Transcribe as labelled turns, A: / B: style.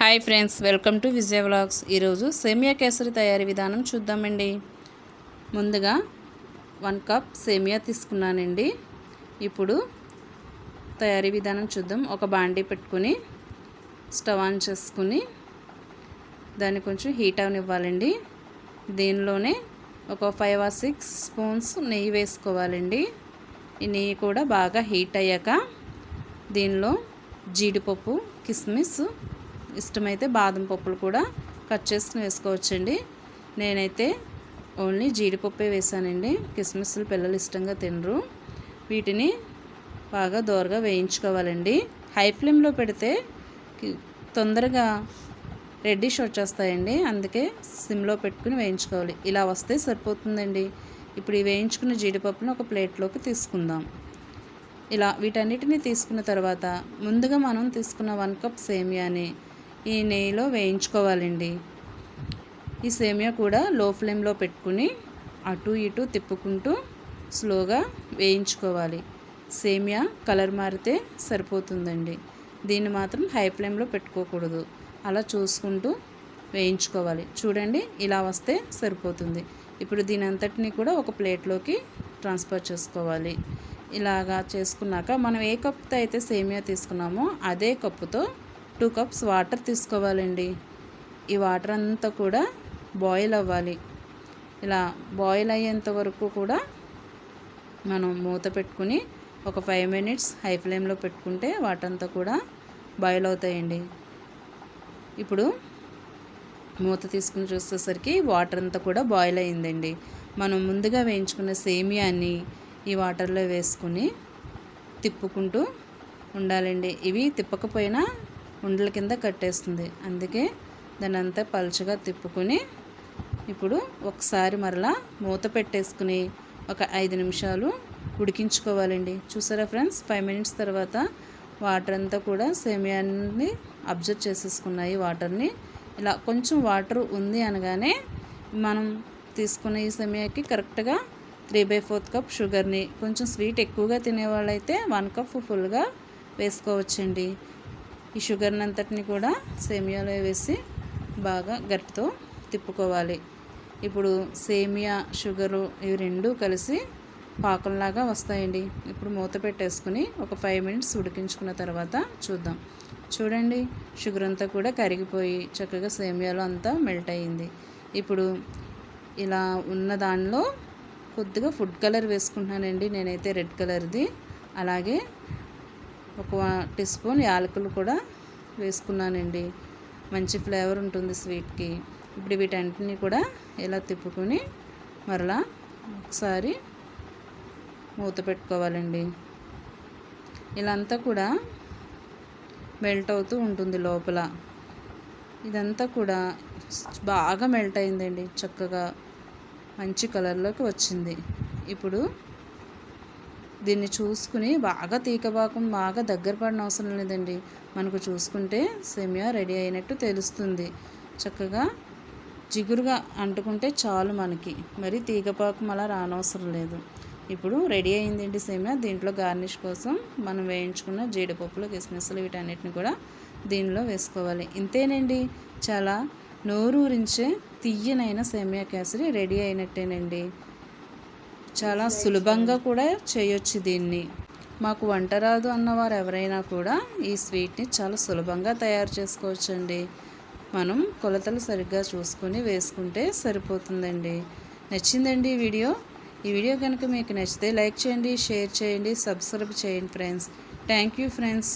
A: Hi friends welcome to Vijaya vlogs. ఈరోజు సేమియా కేసరి తయారీ విధానం చూద్దామండి. ముందుగా వన్ కప్ సేమియా తీసుకున్నానండి. ఇప్పుడు తయారీ విధానం చూద్దాం. ఒక బాండీ పెట్టుకుని స్టవ్ ఆన్ చేసుకుని దాన్ని కొంచెం హీట్ అవనివ్వాలండి. దీనిలోనే ఒక ఫైవ్ ఆర్ సిక్స్ స్పూన్స్ నెయ్యి వేసుకోవాలండి. ఈ నెయ్యి కూడా బాగా హీట్ అయ్యాక దీనిలో జీడిపప్పు కిస్మిస్ ఇష్టమైతే బాదం పప్పులు కూడా కట్ చేసుకుని వేసుకోవచ్చండి. నేనైతే ఓన్లీ జీడిపప్పే వేసానండి. కిస్మిస్లు పిల్లలు ఇష్టంగా తినరు. వీటిని బాగా దోరగా వేయించుకోవాలండి. హై ఫ్లేమ్లో పెడితే తొందరగా రెడ్డిష్ వచ్చేస్తాయండి. అందుకే సిమ్లో పెట్టుకుని వేయించుకోవాలి. ఇలా వస్తే సరిపోతుందండి. ఇప్పుడు ఈ వేయించుకున్న జీడిపప్పుని ఒక ప్లేట్లోకి తీసుకుందాం. ఇలా వీటన్నిటిని తీసుకున్న తర్వాత ముందుగా మనం తీసుకున్న వన్ కప్ సేమియాని ఈ నెయ్యిలో వేయించుకోవాలండి. ఈ సేమియా కూడా లో ఫ్లేమ్లో పెట్టుకుని అటు ఇటు తిప్పుకుంటూ స్లోగా వేయించుకోవాలి. సేమియా కలర్ మారితే సరిపోతుందండి. దీన్ని మాత్రం హై ఫ్లేమ్లో పెట్టుకోకూడదు. అలా చూసుకుంటూ వేయించుకోవాలి. చూడండి ఇలా వస్తే సరిపోతుంది. ఇప్పుడు దీని అంతటిని కూడా ఒక ప్లేట్లోకి ట్రాన్స్ఫర్ చేసుకోవాలి. ఇలాగా చేసుకున్నాక మనం ఏ కప్తో అయితే సేమియా తీసుకున్నామో అదే కప్పుతో టూ కప్స్ వాటర్ తీసుకోవాలండి. ఈ వాటర్ అంతా కూడా బాయిల్ అవ్వాలి. ఇలా బాయిల్ అయ్యేంత వరకు కూడా మనం మూత పెట్టుకుని ఒక ఫైవ్ మినిట్స్ హై ఫ్లేమ్లో పెట్టుకుంటే వాటంతా కూడా బాయిల్ అవుతాయండి. ఇప్పుడు మూత తీసుకుని చూసేసరికి వాటర్ అంతా కూడా బాయిల్ అయిందండి మనం ముందుగా వేయించుకున్న సేమియాని ఈ వాటర్లో వేసుకుని తిప్పుకుంటూ ఉండాలండి. ఇవి తిప్పకపోయినా ఉండల కింద కట్టేస్తుంది. అందుకే దాన్ని అంతా పలుచగా తిప్పుకొని ఇప్పుడు ఒకసారి మరలా మూత పెట్టేసుకుని ఒక ఐదు నిమిషాలు ఉడికించుకోవాలండి. చూసారా ఫ్రెండ్స్? ఫైవ్ మినిట్స్ తర్వాత వాటర్ అంతా కూడా సేమియాన్ని అబ్జర్వ్ చేసేసుకున్నాయి వాటర్ని. ఇలా కొంచెం వాటర్ ఉంది అనగానే మనం తీసుకున్న ఈ సేమియాకి కరెక్ట్గా త్రీ బై ఫోర్త్ కప్ షుగర్ని కొంచెం స్వీట్ ఎక్కువగా తినేవాళ్ళైతే వన్ కప్ ఫుల్గా వేసుకోవచ్చండి. ఈ షుగర్ని అంతటిని కూడా సేమియాలో వేసి బాగా గట్టితో తిప్పుకోవాలి. ఇప్పుడు సేమియా షుగరు ఇవి రెండు కలిసి పాకంలాగా వస్తాయండి. ఇప్పుడు మూత పెట్టేసుకుని ఒక ఫైవ్ మినిట్స్ ఉడికించుకున్న తర్వాత చూద్దాం. చూడండి షుగర్ అంతా కూడా కరిగిపోయి చక్కగా సేమియాలో అంతా మెల్ట్ అయ్యింది ఇప్పుడు ఇలా ఉన్న దానిలో కొద్దిగా ఫుడ్ కలర్ వేసుకుంటున్నానండి. నేనైతే రెడ్ కలర్ది. అలాగే ఒక టీ స్పూన్ యాలకులు కూడా వేసుకున్నానండి. మంచి ఫ్లేవర్ ఉంటుంది స్వీట్కి. ఇప్పుడు వీటన్నిటిని కూడా ఇలా తిప్పుకొని మరలా ఒకసారి మూత పెట్టుకోవాలండి. ఇలా అంతా కూడా మెల్ట్ అవుతూ ఉంటుంది లోపల. ఇదంతా కూడా బాగా మెల్ట్ అయిందండి. చక్కగా మంచి కలర్లోకి వచ్చింది. ఇప్పుడు దీన్ని చూసుకుని బాగా తీకబాకం బాగా దగ్గర పడిన అవసరం లేదండి. మనకు చూసుకుంటే సెమియా రెడీ అయినట్టు తెలుస్తుంది. చక్కగా జిగురుగా అంటుకుంటే చాలు మనకి. మరి తీగపాకం అలా రానవసరం లేదు. ఇప్పుడు రెడీ అయిందండి సేమియా. దీంట్లో గార్నిష్ కోసం మనం వేయించుకున్న జీడిపప్పులు కిస్మిస్లు వీటన్నిటిని కూడా దీనిలో వేసుకోవాలి. ఇంతేనండి. చాలా నోరూరించే తియ్యనైన సేమియా కేసరి రెడీ అయినట్టేనండి. చాలా సులభంగా కూడా చేయొచ్చు దీన్ని. మాకు వంట రాదు అన్నవారు ఎవరైనా కూడా ఈ స్వీట్ని చాలా సులభంగా తయారు చేసుకోవచ్చండి. మనం కొలతలు సరిగ్గా చూసుకొని వేసుకుంటే సరిపోతుందండి. నచ్చిందండి ఈ వీడియో? ఈ వీడియో కనుక మీకు నచ్చితే లైక్ చేయండి షేర్ చేయండి సబ్స్క్రైబ్ చేయండి ఫ్రెండ్స్. Thank you friends.